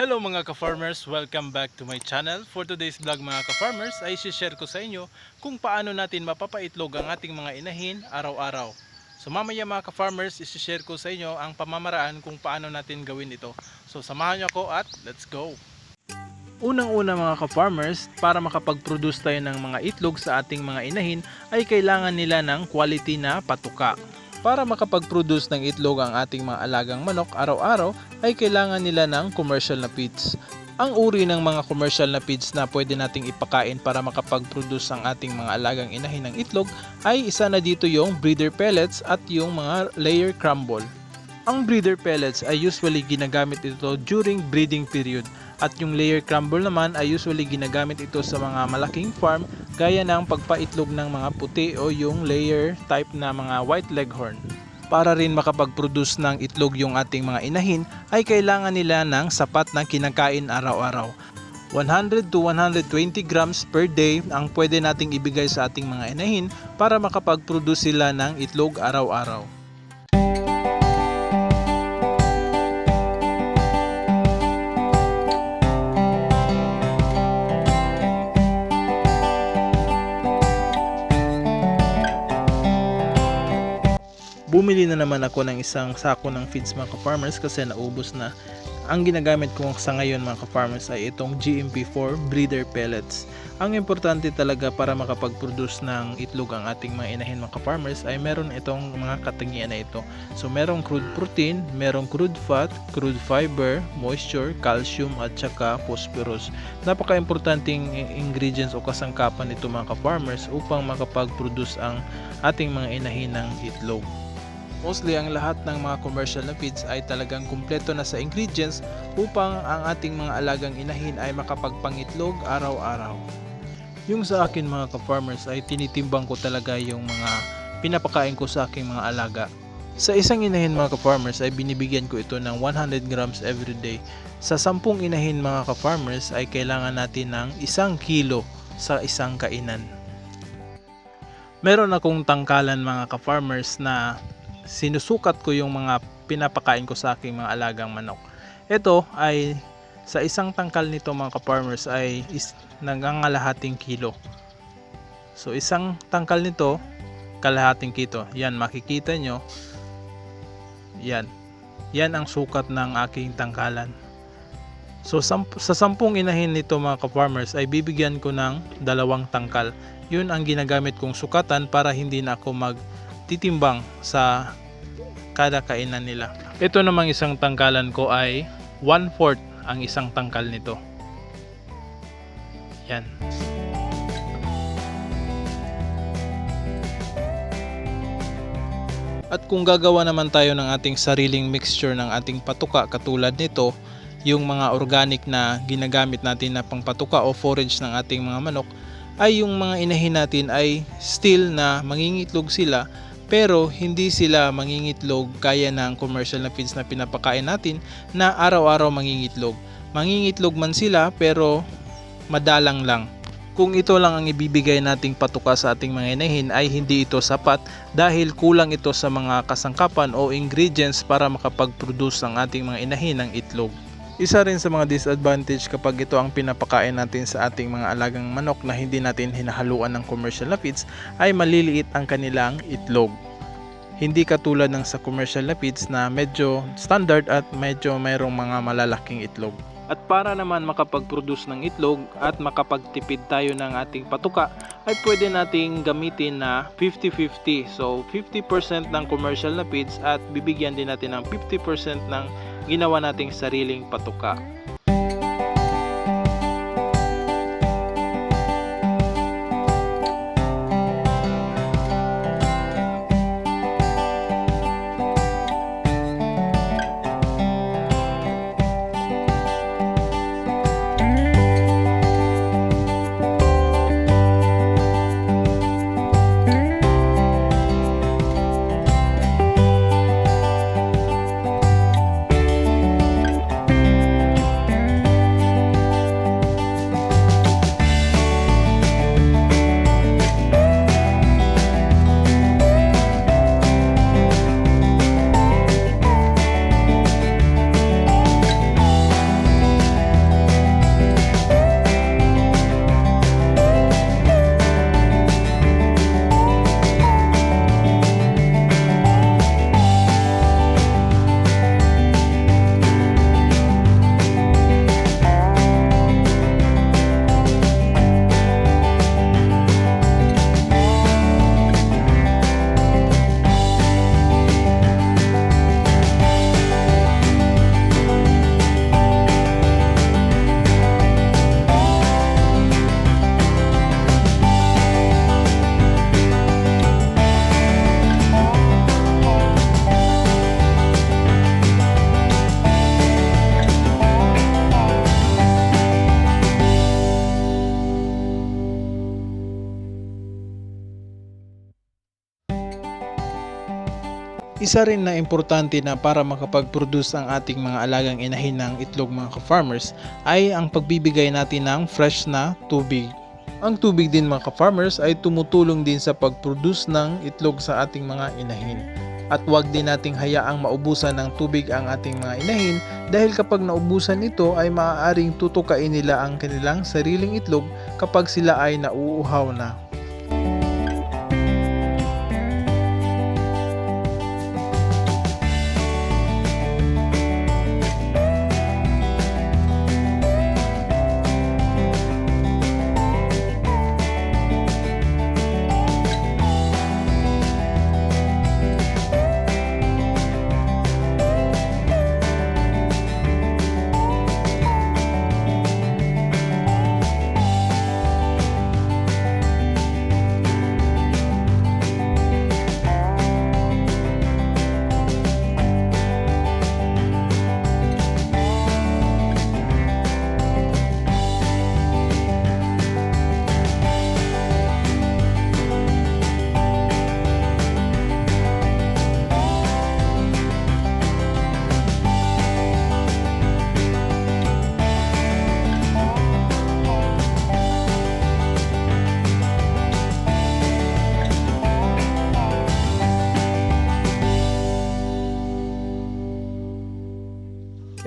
Hello mga ka-farmers, welcome back to my channel. For today's vlog mga ka-farmers ay share ko sa inyo kung paano natin mapapaitlog ang ating mga inahin araw-araw. So mamaya mga ka-farmers, share ko sa inyo ang pamamaraan kung paano natin gawin ito. So samahan niyo ako at let's go! Unang-una mga ka-farmers, para makapag-produce tayo ng mga itlog sa ating mga inahin ay kailangan nila ng quality na patuka. Para makapag-produce ng itlog ang ating mga alagang manok araw-araw ay kailangan nila ng commercial na feeds. Ang uri ng mga commercial na feeds na pwede nating ipakain para makapag-produce ang ating mga alagang inahin ng itlog ay isa na dito yung breeder pellets at yung mga layer crumble. Ang breeder pellets ay usually ginagamit ito during breeding period at yung layer crumble naman ay usually ginagamit ito sa mga malaking farm gaya ng pagpaitlog ng mga puti o yung layer type na mga white leghorn. Para rin makapag-produce ng itlog yung ating mga inahin ay kailangan nila ng sapat na kinakain araw-araw. 100 to 120 grams per day ang pwede nating ibigay sa ating mga inahin para makapag-produce sila ng itlog araw-araw. Bumili na naman ako ng isang sako ng feeds mga ka-farmers kasi naubos na. Ang ginagamit ko sa ngayon mga ka-farmers ay itong GMP4 breeder pellets. Ang importante talaga para makapag-produce ng itlog ang ating mga inahin mga ka-farmers ay meron itong mga katangian na ito. So merong crude protein, merong crude fat, crude fiber, moisture, calcium at saka phosphorus. Napaka-importanting ingredients o kasangkapan nito mga ka-farmers upang makapag-produce ang ating mga inahin ng itlog. Mostly ang lahat ng mga commercial na feeds ay talagang kumpleto na sa ingredients upang ang ating mga alagang inahin ay makapagpangitlog araw-araw. Yung sa akin mga ka-farmers ay tinitimbang ko talaga yung mga pinapakain ko sa aking mga alaga. Sa isang inahin mga ka-farmers ay binibigyan ko ito ng 100 grams every day. Sa 10 inahin mga ka-farmers ay kailangan natin ng isang kilo sa isang kainan. Meron akong tangkalan mga ka-farmers na sinusukat ko yung mga pinapakain ko sa aking mga alagang manok. Ito ay sa isang tangkal nito mga ka-farmers ay is, nangangalahating kilo. So isang tangkal nito kalahating kilo. Yan makikita nyo. Yan. Yan ang sukat ng aking tangkalan. So sa sampung inahin nito mga ka-farmers ay bibigyan ko ng dalawang tangkal. Yun ang ginagamit kong sukatan para hindi na ako magtitimbang sa kada kainan nila. Ito namang isang tangkalan ko ay 1/4 ang isang tangkal nito. Yan. At kung gagawa naman tayo ng ating sariling mixture ng ating patuka katulad nito, yung mga organic na ginagamit natin na pangpatuka o forage ng ating mga manok, ay yung mga inahin natin ay still na mangingitlog sila pero hindi sila mangingitlog kaya ng commercial na feeds na pinapakain natin na araw-araw mangingitlog. Mangingitlog man sila pero madalang lang. Kung ito lang ang ibibigay nating patuka sa ating mga inahin ay hindi ito sapat dahil kulang ito sa mga kasangkapan o ingredients para makapag-produce ang ating mga inahin ng itlog. Isa rin sa mga disadvantage kapag ito ang pinapakain natin sa ating mga alagang manok na hindi natin hinahaluan ng commercial na feeds ay maliliit ang kanilang itlog. Hindi katulad ng sa commercial na feeds na medyo standard at medyo mayroong mga malalaking itlog. At para naman makapag-produce ng itlog at makapagtipid tayo ng ating patuka ay pwede nating gamitin na 50-50. So 50% ng commercial na feeds at bibigyan din natin ng 50% ng ginawa nating sariling patuka. Isa rin na importante na para makapag-produce ang ating mga alagang inahin ng itlog mga ka-farmers ay ang pagbibigay natin ng fresh na tubig. Ang tubig din mga ka-farmers ay tumutulong din sa pag-produce ng itlog sa ating mga inahin. At huwag din nating hayaang maubusan ng tubig ang ating mga inahin dahil kapag naubusan ito ay maaaring tutukain nila ang kanilang sariling itlog kapag sila ay nauuhaw na.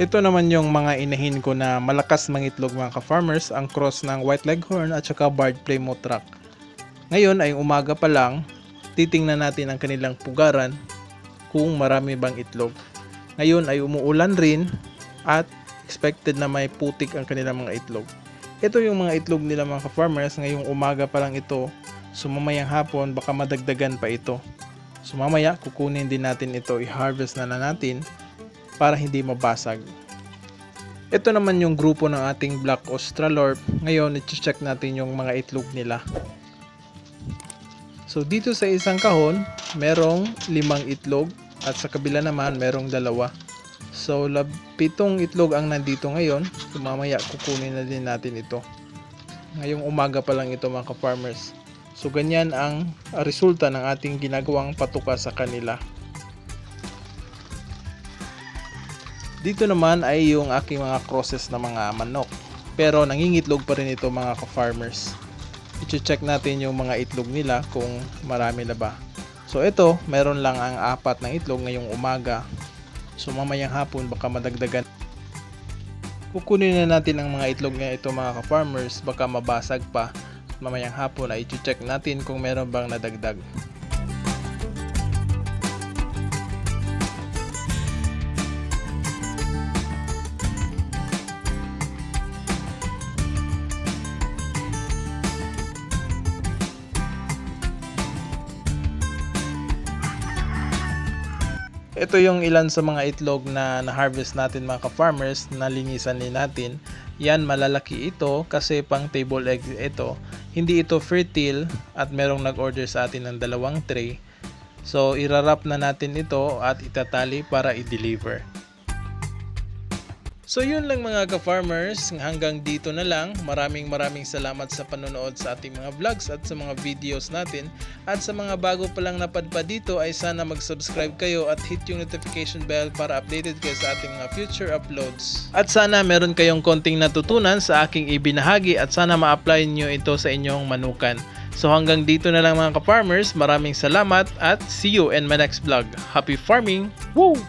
Ito naman yung mga inahin ko na malakas mangitlog mga ka-farmers, ang cross ng White Leghorn at saka Barred Plymouth Rock. Ngayon ay umaga pa lang, titingnan natin ang kanilang pugaran kung marami bang itlog. Ngayon ay umuulan rin at expected na may putik ang kanilang mga itlog. Ito yung mga itlog nila mga ka-farmers, ngayong umaga pa lang ito, sumamayang hapon baka madagdagan pa ito. Sumamaya kukunin din natin ito, i-harvest na na natin para hindi mabasag. Ito naman yung grupo ng ating Black Australorp. Ngayon, i-check natin yung mga itlog nila. So, dito sa isang kahon, merong limang itlog at sa kabila naman, merong dalawa. So, lab, pitong itlog ang nandito ngayon. So, mamaya kukunin na din natin ito. Ngayong umaga pa lang ito mga ka-farmers. So, ganyan ang resulta ng ating ginagawang patuka sa kanila. Dito naman ay yung aking mga crosses na mga manok. Pero nangingitlog pa rin ito mga ka-farmers. I-check natin yung mga itlog nila kung marami na ba. So ito, meron lang ang apat ng itlog ngayong umaga. So mamayang hapon baka madagdagan. Kukunin na natin ang mga itlog nga ito mga ka-farmers baka mabasag pa. Mamayang hapon ay i-check natin kung meron bang nadagdag. Ito yung ilan sa mga itlog na na-harvest natin mga ka-farmers, nalinisan din natin. Yan, malalaki ito kasi pang table egg ito. Hindi ito fertile at merong nag-order sa atin ng dalawang tray. So, irarap na natin ito at itatali para i-deliver. So yun lang mga ka-farmers, hanggang dito na lang. Maraming maraming salamat sa panonood sa ating mga vlogs at sa mga videos natin. At sa mga bago pa lang napadpa dito ay sana mag-subscribe kayo at hit yung notification bell para updated kayo sa ating mga future uploads. At sana meron kayong konting natutunan sa aking ibinahagi at sana ma-apply nyo ito sa inyong manukan. So hanggang dito na lang mga ka-farmers, maraming salamat at see you in my next vlog. Happy farming! Woo!